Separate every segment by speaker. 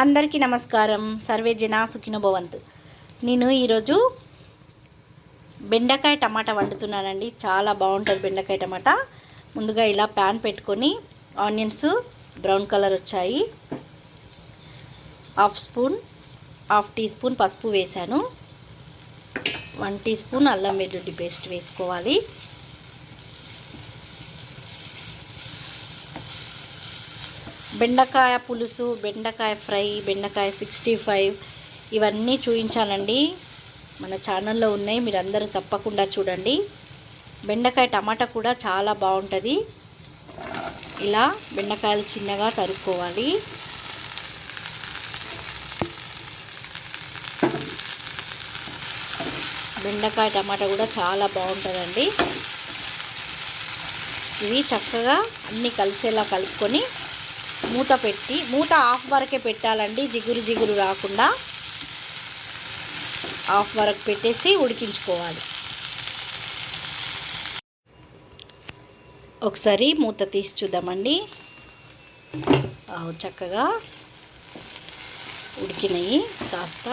Speaker 1: అందరికీ నమస్కారం. సర్వే జన సుఖినో భవంతు. నేను ఈరోజు బెండకాయ టమాటా వండుతున్నానండి. చాలా బాగుంటుంది బెండకాయ టమాటా. ముందుగా ఇలా ప్యాన్ పెట్టుకొని ఆనియన్స్ బ్రౌన్ కలర్ వచ్చాయి. Half spoon half tea spoon పసుపు వేశాను. వన్ టీ స్పూన్ అల్లం వెల్లుల్లి పేస్ట్ వేసుకోవాలి. బెండకాయ పులుసు బెండకాయ ఫ్రై బెండకాయ సిక్స్టీ ఫైవ్ ఇవన్నీ చూపించానండి మన ఛానల్లో ఉన్నాయి మీరు అందరూ తప్పకుండా చూడండి. బెండకాయ టమాటా కూడా చాలా బాగుంటుంది. ఇలా బెండకాయలు చిన్నగా తరుక్కోవాలి. బెండకాయ టమాటా కూడా చాలా బాగుంటుందండి. ఇవి చక్కగా అన్నీ కలిసేలా కలుపుకొని మూత పెట్టి మూత ఆఫ్ వరకే పెట్టాలండి. జిగురు జిగురు రాకుండా ఆఫ్ వరకు పెట్టేసి ఉడికించుకోవాలి. ఒకసారి మూత తీసి చూద్దామండి. చక్కగా ఉడికినాయి కాస్త.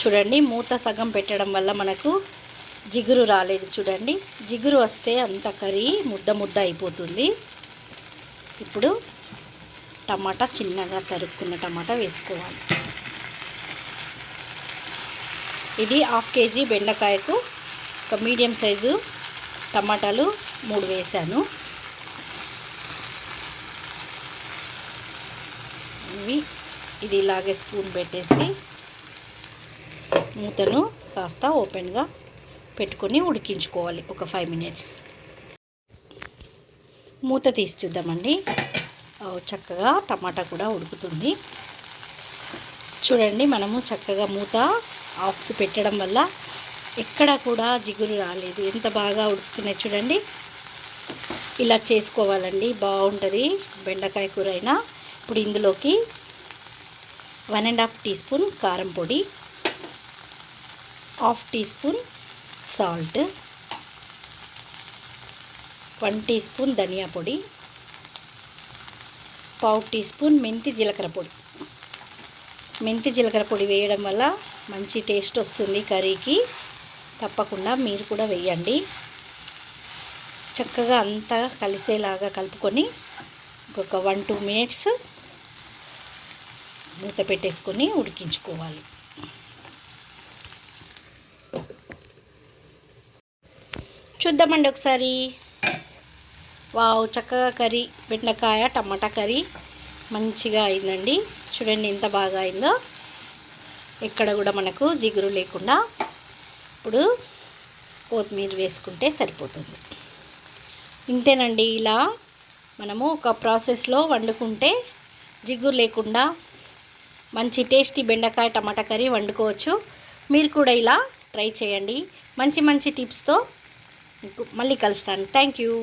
Speaker 1: చూడండి మూత సగం పెట్టడం వల్ల మనకు జిగురు రాలేదు చూడండి. జిగురు వస్తే అంత కర్రీ ముద్ద ముద్ద అయిపోతుంది. ఇప్పుడు టమాటా చిన్నగా తరుక్కున్న టమాటా వేసుకోవాలి. ఇది హాఫ్ కేజీ బెండకాయకు ఒక మీడియం సైజు టమాటాలు మూడు వేసాను. ఇవి ఇది ఇలాగే స్పూన్ పెట్టేసి మూతను కాస్త ఓపెన్గా పెట్టుకొని ఉడికించుకోవాలి ఒక ఫైవ్ మినిట్స్. మూత తీసి చూద్దామండి. చక్కగా టమాటా కూడా ఉడుకుతుంది. చూడండి మనము చక్కగా మూత ఆఫ్కి పెట్టడం వల్ల ఎక్కడ కూడా జిగురు రాలేదు. ఎంత బాగా ఉడుకుతున్నాయి చూడండి. ఇలా చేసుకోవాలండి. బాగుంటుంది. బెండకాయ కూర అయినా ఇప్పుడు ఇందులోకి one and half tea spoon కారం పొడి half tea spoon salt one tea spoon ధనియా పొడి పావు టీ స్పూన్ మెంతి జీలకర్ర పొడి. మెంతి జీలకర్ర పొడి వేయడం వల్ల మంచి టేస్ట్ వస్తుంది కర్రీకి. తప్పకుండా మీరు కూడా వేయండి. చక్కగా అంతా కలిసేలాగా కలుపుకొని ఒక వన్ టూ మినిట్స్ మూత పెట్టేసుకొని ఉడికించుకోవాలి. చూద్దామండి ఒకసారి. వావ్ చక్కగా కర్రీ బెండకాయ టమాటా కర్రీ మంచిగా అయిందండి. చూడండి ఎంత బాగా అయిందో. ఎక్కడ కూడా మనకు జిగురు లేకుండా ఇప్పుడు కొత్తిమీర వేసుకుంటే సరిపోతుంది. ఇంతేనండి ఇలా మనము ఒక ప్రాసెస్లో వండుకుంటే జిగురు లేకుండా మంచి టేస్టీ బెండకాయ టమాటా కర్రీ వండుకోవచ్చు. మీరు కూడా ఇలా ట్రై చేయండి. మంచి మంచి టిప్స్తో మళ్ళీ కలుస్తాను. Thank you.